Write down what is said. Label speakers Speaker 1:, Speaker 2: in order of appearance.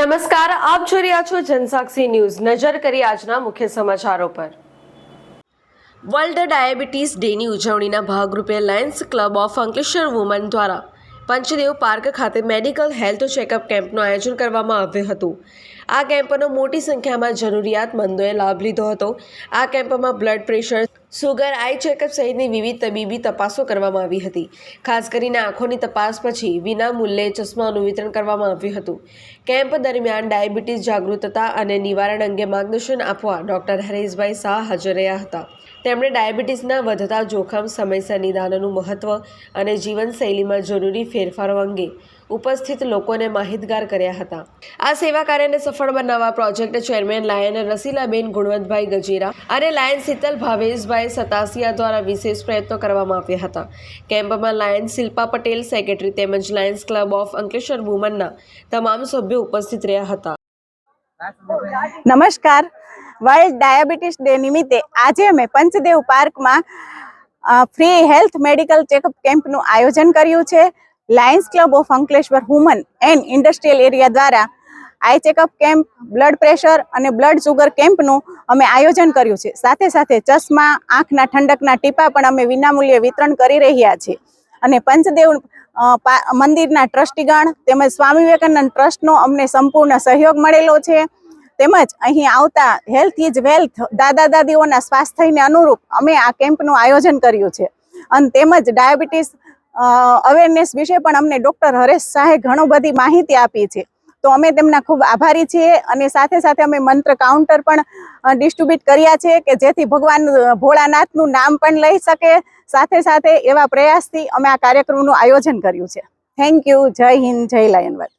Speaker 1: નમસ્કાર, આપ જોઈ રહ્યા છો જનસાક્ષી ન્યૂઝ. નજર કરી આજના મુખ્ય સમાચારો પર. વર્લ્ડ ડાયાબિટીસ ડેની ઉજવણીના ભાગરૂપે lions club of Ankleshwar women દ્વારા પંચદેવ પાર્ક ખાતે મેડિકલ હેલ્થ ચેકઅપ કેમ્પનું આયોજન કરવામાં આવ્યું હતું. આ કેમ્પનો મોટી સંખ્યામાં જરૂરિયાતમંદોએ લાભ લીધો હતો. આ કેમ્પમાં blood pressure sugar eye checkup સહિતની વિવિધ તબીબી તપાસો કરવામાં આવી હતી. ખાસ કરીને આંખોની તપાસ પછી વિના મૂલ્યે ચશ્માનું વિતરણ કરવામાં આવ્યું હતું. કેમ્પ દરમિયાન ડાયાબિટીસ જાગૃતતા અને નિવારણ અંગે માર્ગદર્શન આપવા ડોક્ટર હરેશભાઈ શાહ હાજર રહ્યા હતા. તેમણે ડાયાબિટીસના વધતા જોખમ, સમયસર નિદાનનું મહત્ત્વ અને જીવનશૈલીમાં જરૂરી ફેરફારો અંગે ઉપસ્થિત લોકોને માહિતગાર કર્યા હતા. આ સેવા કાર્યને સફળ બનાવવા project chairman lion Rasilaben Gunvantbhai Gajera અને લાયન શીતલ ભાવેશભાઈ સતાસિયા દ્વારા વિશેષ પ્રયત્નો કરવામાં આવ્યા હતા. કેમ્પમાં લાયન શિલ્પા પટેલ, સેક્રેટરી તેમજ લાયન્સ ક્લબ ઓફ અંકલેશ્વર વુમનના તમામ સભ્યો ઉપસ્થિત રહ્યા હતા.
Speaker 2: નમસ્કાર. વર્લ્ડ ડાયાબિટીસ ડે નિમિત્તે આજે અમે પંચદેવ પાર્કમાં ફ્રી હેલ્થ મેડિકલ ચેકઅપ કેમ્પનું આયોજન કર્યું છે. Lions club of Ankleshwar women and industrial area દ્વારા eye checkup camp blood pressure અને બ્લડ સુગર કેમ્પનું અમે આયોજન કર્યું છે. સાથે સાથે ચશ્મા, આંખના ઠંડકના ટીપા પણ અમે વિનામૂલ્યે વિતરણ કરી રહ્યા છીએ. અને પંચદેવ મંદિરના ટ્રસ્ટીગણ તેમજ સ્વામી વિવેકાનંદ ટ્રસ્ટનો અમને સંપૂર્ણ સહયોગ મળેલો છે. તેમજ અહીં આવતા હેલ્થ ઇઝ વેલ્થ દાદા દાદીઓના સ્વાસ્થ્યને અનુરૂપ અમે આ કેમ્પનું આયોજન કર્યું છે. અને તેમજ ડાયાબિટીસ અવેરનેસ વિશે પણ અમને ડૉક્ટર હરેશ શાહે ઘણું બધી માહિતી આપી છે. તો અમે તેમના ખૂબ આભારી છીએ અને સાથે સાથે અમે મંત્ર કાઉન્ટર પણ ડિસ્ટ્રીબ્યુટ કર્યા છે કે જેથી ભગવાન ભોળાનાથનું નામ પણ લઈ શકે. સાથે સાથે એવા પ્રયાસથી અમે આ કાર્યક્રમનું આયોજન કર્યું છે. થેન્ક યુ જય હિન્દ, જય લાયનવાદ